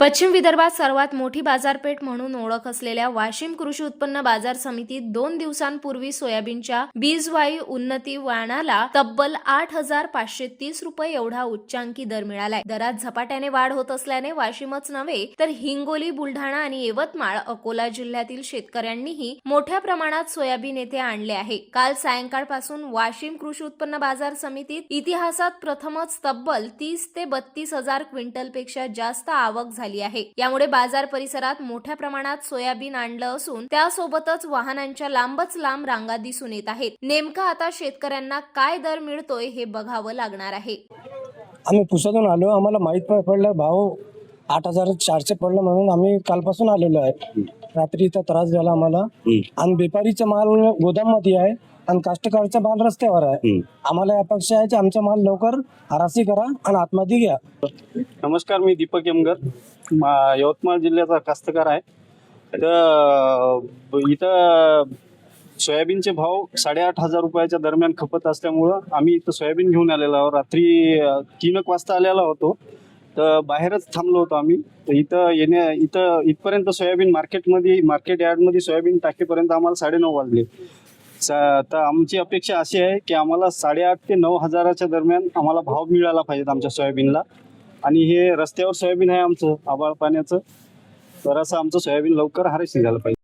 पश्चिम विदर्भात सर्वात मोठी बाजारपेठ म्हणून ओळख असलेल्या वाशिम कृषी उत्पन्न बाजार समितीत दोन दिवसांपूर्वी सोयाबीनच्या बीजवाई उन्नती वाणाला तब्बल आठ हजार पाचशे तीस रुपये एवढा उच्चांकी दर मिळालाय. दरात झपाट्याने वाढ होत असल्याने वाशिमच नव्हे तर हिंगोली बुलढाणा आणि यवतमाळ अकोला जिल्ह्यातील शेतकऱ्यांनीही मोठ्या प्रमाणात सोयाबीन येथे आणले आहे. काल सायंकाळपासून वाशिम कृषी उत्पन्न बाजार समितीत इतिहासात प्रथमच तब्बल तीस ते बत्तीस हजार क्विंटलपेक्षा जास्त आवक झाली आहे. यामुळे बाजार परिसरात मोठ्या प्रमाणात सोयाबीन आणलं असून त्यासोबतच वाहनांच्या लांबच लांब रांगा दिसून येत आहेत. नेमका आता शेतकऱ्यांना काय दर मिळतोय हे बघावं लागणार आहे. आम्ही पुसातून आलो. आम्हाला माहीत पडलं भाव आठ हजार चारशे पडलं म्हणून आम्ही कालपासून आलेलो आहे. रात्री इथं त्रास झाला आम्हाला. आणि व्यापारीचा माल गोदाममध्ये आहे आणि काष्टकारचा माल रस्त्यावर आहे. आम्हाला अपेक्षा आहे की आमचा माल लवकर हरासी करा आणि आतमध्ये घ्या. नमस्कार मी दीपक यमगर. मा- यवतमाळ जिल्ह्याचा कास्तकार आहे. तर इथं सोयाबीनचे भाव साडेआठ हजार रुपयाच्या दरम्यान खपत असल्यामुळं आम्ही इथं सोयाबीन घेऊन आलेलो आहोत. रात्री अं, तीन एक वाजता आलेला होतो. तर बाहेरच थांबलो होतो आम्ही. तर इथं येण्या इथं इथपर्यंत सोयाबीन मार्केटमध्ये मार्केट यार्डमध्ये सोयाबीन टाकेपर्यंत आम्हाला साडेनऊ वाजले. सा- तर आमची अपेक्षा अशी आहे की आम्हाला साडेआठ ते नऊ हजाराच्या दरम्यान आम्हाला भाव मिळाला पाहिजेत आमच्या सोयाबीनला. आणि हे रस्त्यावर सोयाबीन आहे आमचं आबाळ पाण्याचं. तर असं आमचं सोयाबीन लवकर हारेसी झालं पाहिजे.